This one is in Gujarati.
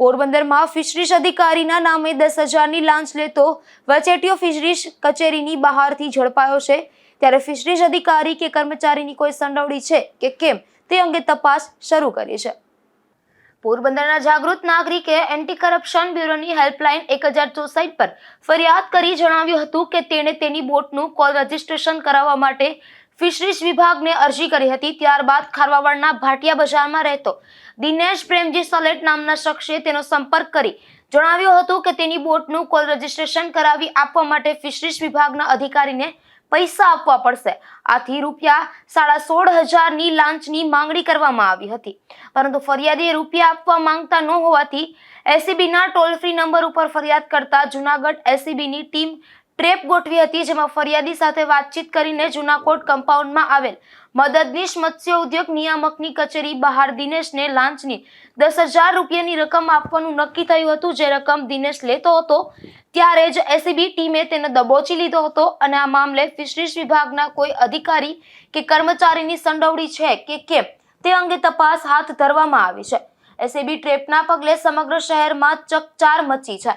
પોરબંદરમાં ફિશરીઝ અધિકારીના નામે દસ હજારની લાંચ લેતો વચેટીઓ ફિશરીઝ કચેરીની બહારથી ઝડપાયો છે. ત્યારે ફિશરીઝ અધિકારી કે કર્મચારીની કોઈ સંડોવણી છે કે કેમ તે અંગે તપાસ શરૂ કરી છે. પોરબંદરના જાગૃત નાગરિકે એન્ટી કરપ્શન બ્યુરોની હેલ્પલાઇન એક હજાર ચોસઠ પર ફરિયાદ કરી જણાવ્યું હતું કે તેણે તેની બોટનું કોલ રજીસ્ટ્રેશન કરાવવા માટે ફિશરીઝ વિભાગને અરજી કરી હતી, ત્યારબાદ ખારવાવાડના ભાટિયા બજારમાં રહેતો દિનેશ પ્રેમજી સલેટ નામના શખ્સે તેનો સંપર્ક કરી જણાવ્યું હતું કે તેની બોટનું કોલ રજીસ્ટ્રેશન કરાવી આપવા માટે ફિશરીઝ વિભાગના અધિકારીને પૈસા આપવા પડશે. આથી રૂપિયા સાડા સોળ હજારની લાંચની માંગણી કરવામાં આવી હતી. પરંતુ ફરિયાદીએ રૂપિયા આપવા માંગતા ન હોવાથી એસીબીના ટોલ ફ્રી નંબર ઉપર ફરિયાદ કરતા જુનાગઢ એસીબીની ટીમ ટ્રેપ ગોઠવી હતી, જેમાં ફરિયાદી સાથે વાતચીત કરીને જૂનાકોટ કમ્પાઉન્ડમાં આવેલ મદદનીશ મત્સ્ય ઉદ્યોગ નિયામકની કચેરી બહાર દિનેશને લાંચની દસ હજાર રૂપિયાની રકમ આપવાનું નક્કી થયું હતું. જે રકમ દિનેશ લેતો હતો, ત્યારે જ એસીબી ટીમે તેને દબોચી લીધો હતો અને આ મામલે ફિશરીઝ વિભાગના કોઈ અધિકારી કે કર્મચારીની સંડોવણી છે કે કેમ, તે અંગે તપાસ હાથ ધરવામાં આવી છે. એસીબી ટ્રેપના પગલે સમગ્ર શહેરમાં ચકચાર મચી છે.